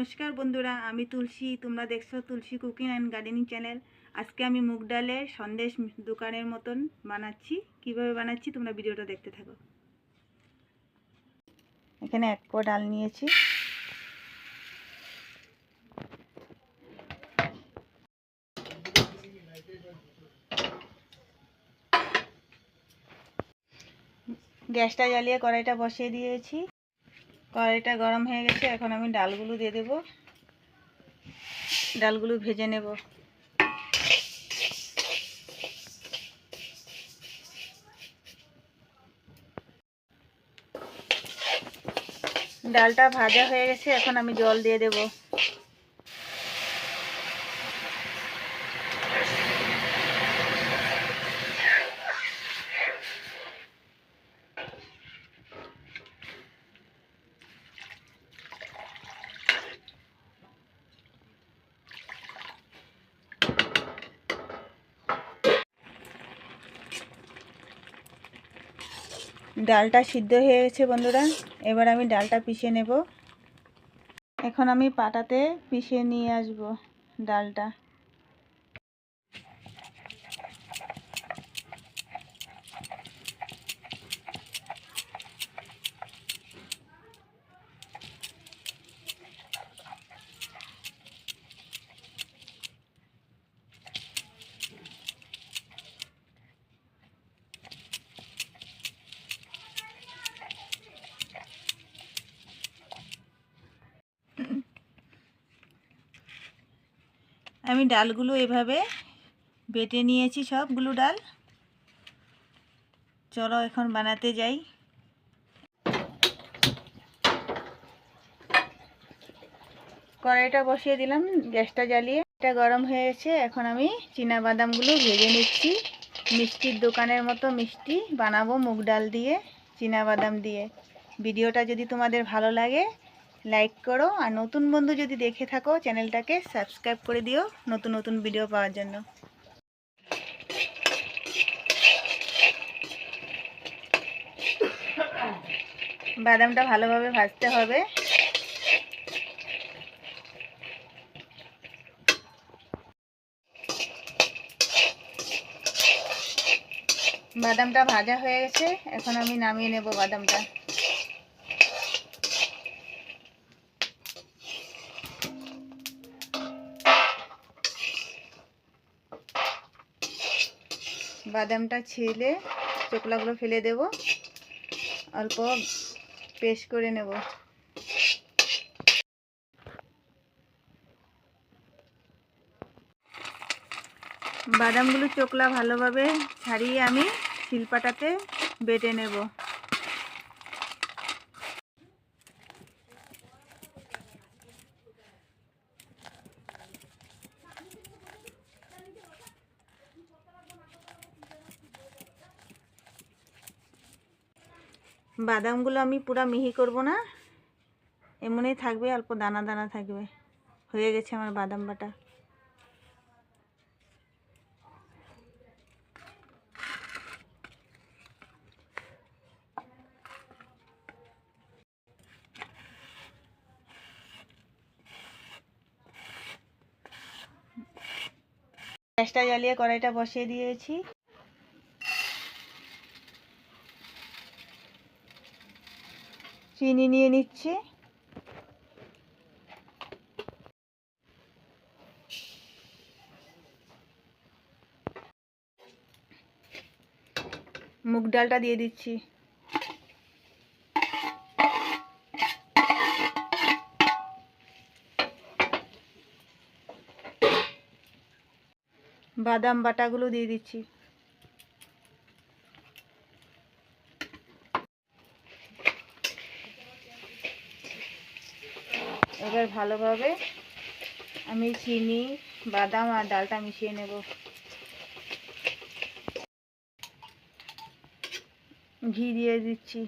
নমস্কার বন্ধুরা, আমি তুলসী। তোমরা দেখছ Tulsi cooking and gardening channel. আজকে আমি মুগ ডালের সন্দেশ দোকানের মতন বানাচ্ছি। কীভাবে বানাচ্ছি তোমরা ভিডিওটা দেখতে থাকো। এখানে এক পো ডাল নিয়েছি। গ্যাসটা জ্বালিয়ে কড়াইটা বসিয়ে দিয়েছি। কড়াইটা গরম হয়ে গেছে, এখন আমি ডালগুলো দিয়ে দেব। ডালগুলো ভেজে নেব। ডালটা ভাজা হয়ে গেছে, এখন আমি জল দিয়ে দেব। ডালটা সিদ্ধ হয়ে গেছে বন্ধুরা। এবার আমি ডালটা পিষে নেব। এখন আমি পাটাতে পিষে নিয়ে আসব ডালটা। আমি ডালগুলো এভাবে বেটে নিয়েছি সবগুলো ডাল। চলো এখন বানাতে যাই। কড়াইটা বসিয়ে দিলাম, গ্যাসটা জ্বালিয়ে। এটা গরম হয়ে গেছে এখন আমি চীনা বাদামগুলো ভেজে নিচ্ছি। মিষ্টির দোকানের মতো মিষ্টি, বানাবো মুগ ডাল দিয়ে চীনা বাদাম দিয়ে। ভিডিওটা যদি তোমাদের ভালো লাগে লাইক করো। আর নতুন বন্ধু যদি দেখে থাকো, চ্যানেলটাকে সাবস্ক্রাইব করে দিও নতুন নতুন ভিডিও পাওয়ার জন্য। বাদামটা ভালোভাবে ভাজতে হবে। বাদামটা ভাজা হয়ে গেছে। এখন আমি নামিয়ে নেব বাদামটা। বাদামটা ছিলে চোকলাগুলো ফেলে দেব। অল্প পেস্ট করে নেব। বাদামগুলো চোকলা ভালোভাবে ছাড়িয়ে আমি শিলপাটাতে বেটে নেব। বাদামগুলো আমি পুরো মিহি করব না। এমনই থাকবে, অল্প দানা দানা থাকবে। হয়ে গেছে আমার বাদাম বাটা। গ্যাসটা জ্বালিয়ে কড়াইটা বসিয়ে দিয়েছি। চিনি নিয়ে নিচ্ছি। মুগ ডালটা দিয়ে দিচ্ছি। বাদাম বাটাগুলো দিয়ে দিচ্ছি। এবার ভালোভাবে আমি চিনি বাদাম আর ডালটা মিশিয়ে নেব। ঘি দিয়ে দিচ্ছি।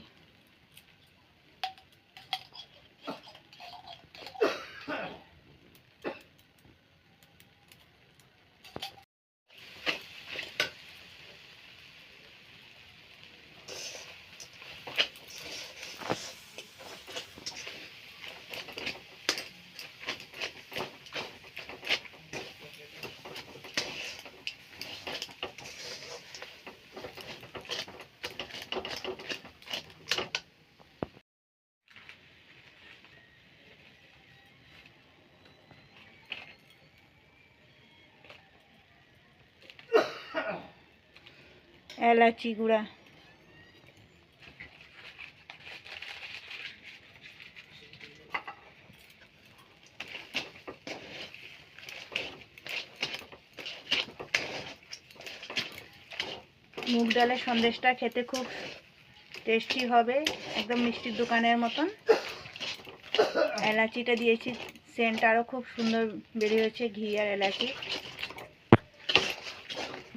এলাচি গুঁড়া মুগ ডালের সন্দেশটা খেতে খুব টেস্টি হবে, একদম মিষ্টির দোকানের মতন। এলাচিটা দিয়েছি সেন্ট আরও খুব সুন্দর বেরিয়েছে ঘি আর এলাচি।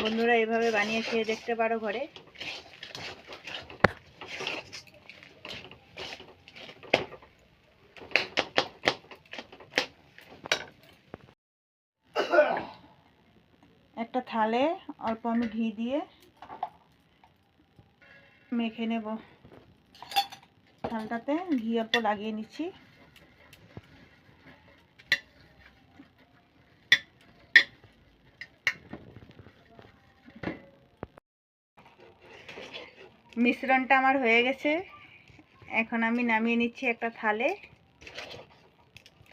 বন্ধুরা এভাবে বানিয়ে খেয়ে দেখতে পারো ঘরে। একটা থালে অল্প আমি ঘি দিয়ে মেখে নেব। থালটাতে ঘি অল্প লাগিয়ে নিচ্ছি। মিশ্রণটা আমার হয়ে গেছে। এখন আমি নামিয়ে নিচ্ছি একটা থালে।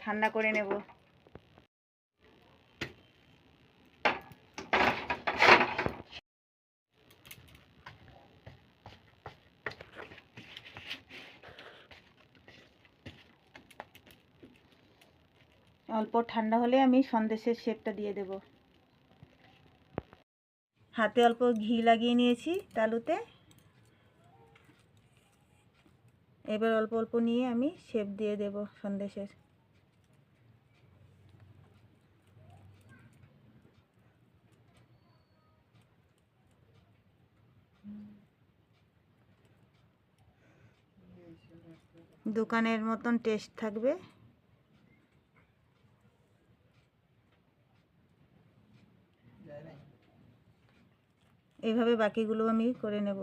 ঠান্ডা করে নেব। অল্প ঠান্ডা হলে আমি সন্দেশের শেপটা দিয়ে দেব। হাতে অল্প ঘি লাগিয়ে নিয়েছি তালুতে। এবার অল্প অল্প নিয়ে আমি শেপ দিয়ে দেব সন্দেশের। দোকানের মতন টেস্ট থাকবে। এভাবে বাকিগুলো আমি করে নেব।